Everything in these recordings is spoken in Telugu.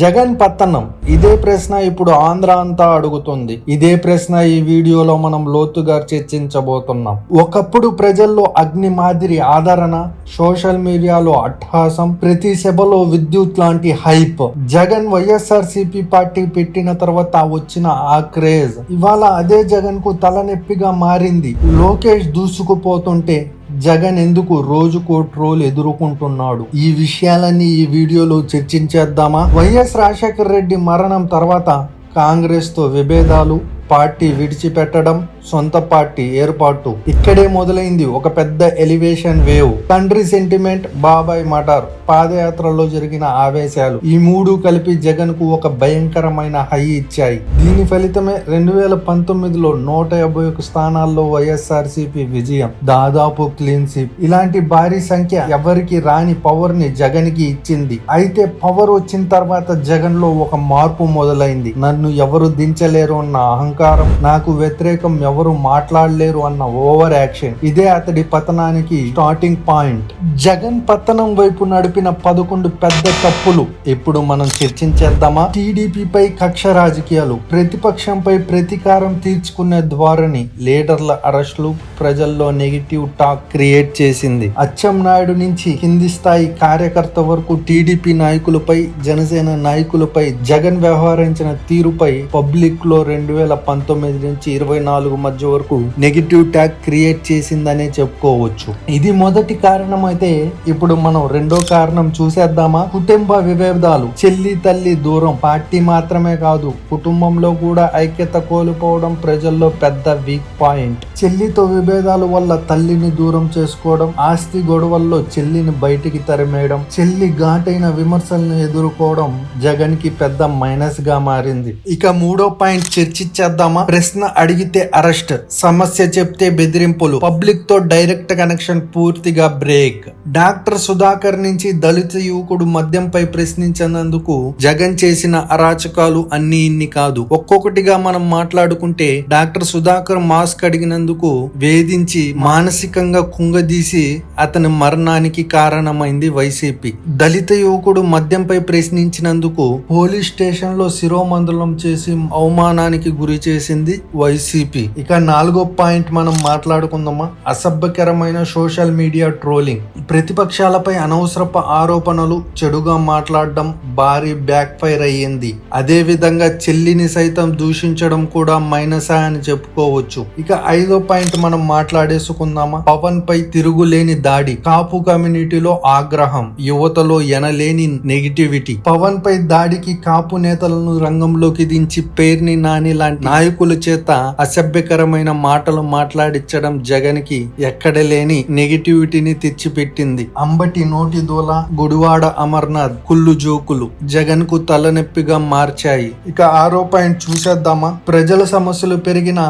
జగన్ పతనం ఇదే ప్రశ్న ఇప్పుడు ఆంధ్ర అంతా అడుగుతుంది. ఇదే ప్రశ్న ఈ వీడియోలో మనం లోతుగా చర్చించబోతున్నాం. ఒకప్పుడు ప్రజల్లో అగ్ని మాదిరి ఆదరణ సోషల్ మీడియాలో అట్టహాసం ప్రతి సభలో విద్యుత్ లాంటి హైప్. జగన్ వైఎస్ఆర్ పార్టీ పెట్టిన తర్వాత వచ్చిన ఆ క్రేజ్. ఇవాళ అదే జగన్కు తలనొప్పిగా మారింది. లోకేష్ దూసుకుపోతుంటే జగన్ ఎందుకు రోజుకో ట్రోల్ ఎదుర్కొంటున్నాడు? ఈ విషయాలన్నీ ఈ వీడియోలో చర్చించేద్దామా? వైఎస్ రాజశేఖర రెడ్డి మరణం తర్వాత కాంగ్రెస్తో విభేదాలు పార్టీ విడిచిపెట్టడం సొంత పార్టీ ఏర్పాటు. ఇక్కడే మొదలైంది ఒక పెద్ద ఎలివేషన్ వేవ్. తండ్రి సెంటిమెంట్ బాబాయ్ మటార్. పాదయాత్రలో జరిగిన ఆవేశాలు. ఈ మూడు కలిపి జగన్కు ఒక భయంకరమైన హై ఇచ్చాయి. దీని ఫలితమే రెండు వేల పంతొమ్మిదిలో నూట యాభై ఒక స్థానాల్లో వైఎస్ఆర్ విజయం. దాదాపు క్లీన్ స్వీప్. ఇలాంటి భారీ సంఖ్య ఎవరికి రాని పవర్ని జగన్కి ఇచ్చింది. అయితే పవర్ వచ్చిన తర్వాత జగన్లో ఒక మార్పు మొదలైంది. నన్ను ఎవరు దించలేరు అన్న అహంకారం నాకు వ్యతిరేకం ఎవరు మాట్లాడలేరు అన్న ఓవర్ యాక్షన్. ఇదే అతడి పతనానికి స్టార్టింగ్ పాయింట్ జగన్ పతనం వైపు నడిపిన పదకొండు పెద్ద తప్పులు. ఇప్పుడు మనం చర్చించేద్దామా? టీడీపీపై కక్ష రాజకీయాలు ప్రతిపక్షంపై ప్రతీకారం తీర్చుకునే ధోరణి లీడర్ల అరెస్టులు ప్రజల్లో నెగిటివ్ టాక్ క్రియేట్ చేసింది. అచ్చెం నాయుడు నుంచి కింది స్థాయి కార్యకర్త వరకు టీడీపీ నాయకులపై జనసేన నాయకులపై జగన్ వ్యవహరించిన తీరుపై పబ్లిక్లో రెండు వేల పంతొమ్మిది నుంచి ఇరవై నాలుగు మధ్య వరకు నెగిటివ్ ట్యాగ్ క్రియేట్ చేసిందనే చెప్పుకోవచ్చు. ఇది మొదటి కారణం అయితే ఇప్పుడు మనం రెండో కారణం చూసేద్దామా? కుటుంబ విభేదాలు. చెల్లి తల్లి దూరం. పార్టీ మాత్రమే కాదు కుటుంబంలో కూడా ఐక్యత కోల్పోవడం ప్రజల్లో పెద్ద వీక్ పాయింట్ చెల్లితో విభేదాల వల్ల తల్లిని దూరం చేసుకోవడం ఆస్తి గొడవల్లో చెల్లిని బయటికి తరిమేయడం చెల్లి ఘాటైన విమర్శలను ఎదుర్కోవడం జగన్కి పెద్ద మైనస్గా మారింది. ఇక మూడో పాయింట్ చర్చించేద్దామా ప్రశ్న అడిగితే అరెస్ట్. సమస్య చెప్తే బెదిరింపులు. పబ్లిక్తో డైరెక్ట్ కనెక్షన్ పూర్తిగా బ్రేక్. డాక్టర్ సుధాకర్ నుంచి దళిత యువకుడు మద్యంపై ప్రశ్నించినందుకు జగన్ చేసిన అరాచకాలు అన్ని ఇన్ని కాదు. ఒక్కొక్కటిగా మనం మాట్లాడుకుంటే డాక్టర్ సుధాకర్ మాస్క్ అడిగినందుకు వేధించి మానసికంగా కుంగదీసి అతని మరణానికి కారణమైంది వైసీపీ. దళిత యువకుడు మద్యంపై ప్రశ్నించినందుకు పోలీస్ స్టేషన్లో శిరోమందలం చేసి అవమానానికి గురి చేసింది వైసీపీ. ఇక నాలుగో పాయింట్ మనం మాట్లాడుకుందామా? అసభ్యకరమైన సోషల్ మీడియా ట్రోలింగ్. ప్రతిపక్షాలపై అనవసరపు ఆరోపణలు చెడుగా మాట్లాడడం భారీ బ్యాక్ ఫైర్ అయ్యింది. అదే విధంగా చెల్లిని సైతం దూషించడం కూడా మైనసా అని చెప్పుకోవచ్చు. ఇక ఐదో పాయింట్ మనం మాట్లాడేసుకుందామా? పవన్ పై తిరుగులేని దాడి కాపు కమ్యూనిటీలో ఆగ్రహం యువతలో ఎనలేని నెగిటివిటీ పవన్ పై దాడికి కాపు నేతలను రంగంలోకి దించి పేర్ని నాని లాంటి నాయకుల చేత అసభ్య అసభ్యకరమైన మాటలు మాట్లాడించడం జగన్కి ఎక్కడ లేని నెగిటివిటీని తెచ్చిపెట్టింది. అంబటి నోటి దూల గుడివాడ అమర్నాథ్ కుళ్ళు జోకులు జగన్కు తలనొప్పిగా మార్చాయి. ఇక ఆరో పాయింట్ చూసేద్దామా? ప్రజల సమస్యలు పెరిగిన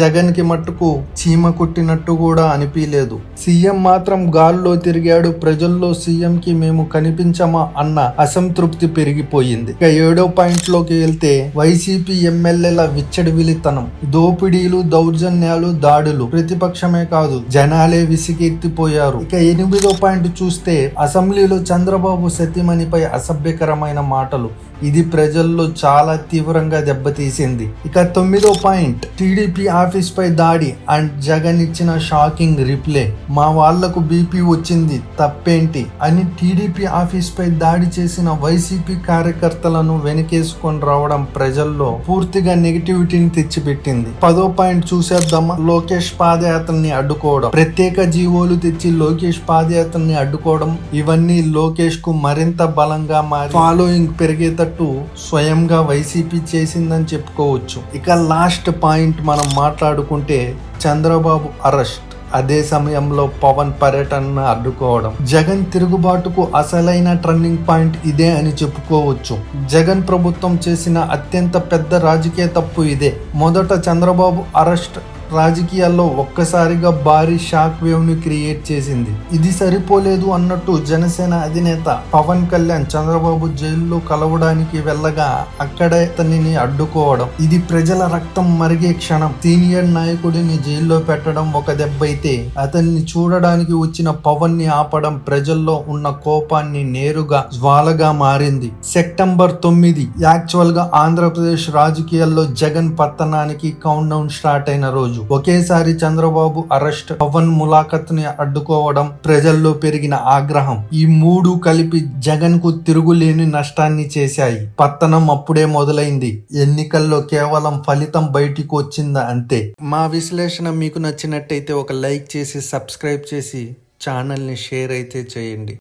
జగన్కి మట్టుకు చీమ కుట్టినట్టు కూడా అనిపించలేదు సీఎం మాత్రం గాల్లో తిరిగాడు ప్రజల్లో సీఎం కి మేము కనిపించమా అన్న అసంతృప్తి పెరిగిపోయింది. ఇక ఏడో పాయింట్లోకి వెళ్తే వైసీపీ ఎమ్మెల్యేల విచ్చడివిలితనం దోపిడీలు దౌర్జన్యాలు దాడులు ప్రతిపక్షమే కాదు జనాలే విసిగెత్తిపోయారు. ఇక ఎనిమిదో పాయింట్ చూస్తే అసెంబ్లీలో చంద్రబాబు సతీమణిపై అసభ్యకరమైన మాటలు. ఇది ప్రజల్లో చాలా తీవ్రంగా దెబ్బతీసింది. ఇక తొమ్మిదో పాయింట్ టీడీపీ ఆఫీస్ పై దాడి అండ్ జగన్ ఇచ్చిన షాకింగ్ రిప్లై. మా వాళ్ళకు బీపీ వచ్చింది తప్పేంటి? అని టీడీపీ ఆఫీస్ పై దాడి చేసిన వైసీపీ కార్యకర్తలను వెనకేసుకొని రావడం ప్రజల్లో పూర్తిగా నెగిటివిటీని తెచ్చిపెట్టింది. పదో పాయింట్ చూసేద్దామా? లోకేష్ పాదయాత్రని అడ్డుకోవడం. ప్రత్యేక జీవోలు తెచ్చి లోకేష్ పాదయాత్రని అడ్డుకోవడం. ఇవన్నీ లోకేష్కు మరింత బలంగా మారి ఫాలోయింగ్ పెరిగేటట్టు స్వయంగా వైసీపీ చేసిందని చెప్పుకోవచ్చు. ఇక లాస్ట్ పాయింట్ మనం మాట్లాడుకుంటే చంద్రబాబు అరెస్ట్. అదే సమయంలో పవన్ పర్యటనను అడ్డుకోవడం. జగన్ తిరుగుబాటుకు అసలైన టర్నింగ్ పాయింట్ ఇదే అని చెప్పుకోవచ్చు. జగన్ ప్రభుత్వం చేసిన అత్యంత పెద్ద రాజకీయ తప్పు ఇదే. మొదట చంద్రబాబు అరెస్ట్ రాజకీయాల్లో ఒక్కసారిగా భారీ షాక్ వేవ్ని క్రియేట్ చేసింది. ఇది సరిపోలేదు అన్నట్టు జనసేన అధినేత పవన్ కళ్యాణ్ చంద్రబాబు జైల్లో కలవడానికి వెళ్ళగా అక్కడే అతనిని అడ్డుకోవడం. ఇది ప్రజల రక్తం మరిగే క్షణం. సీనియర్ నాయకుడిని జైల్లో పెట్టడం ఒక దెబ్బ అయితే అతన్ని చూడడానికి వచ్చిన పవన్ని ఆపడం ప్రజల్లో ఉన్న కోపాన్ని నేరుగా జ్వాలగా మారింది. సెప్టెంబర్ తొమ్మిది యాక్చువల్గా ఆంధ్రప్రదేశ్ రాజకీయాల్లో జగన్ పతనానికి కౌంట్ డౌన్ స్టార్ట్ అయిన రోజు. ఒకేసారి చంద్రబాబు అరెస్ట్ పవన్ ములాఖత్ని అడ్డుకోవడం ప్రజల్లో పెరిగిన ఆగ్రహం ఈ మూడు కలిపి జగన్కు తిరుగులేని నష్టాన్ని చేశాయి. పత్తనం అప్పుడే మొదలైంది. ఎన్నికల్లో కేవలం ఫలితం బయటికి వచ్చిందా అంతే. మా విశ్లేషణ మీకు నచ్చినట్టయితే ఒక లైక్ చేసి సబ్స్క్రైబ్ చేసి ఛానల్ని షేర్ అయితే చేయండి.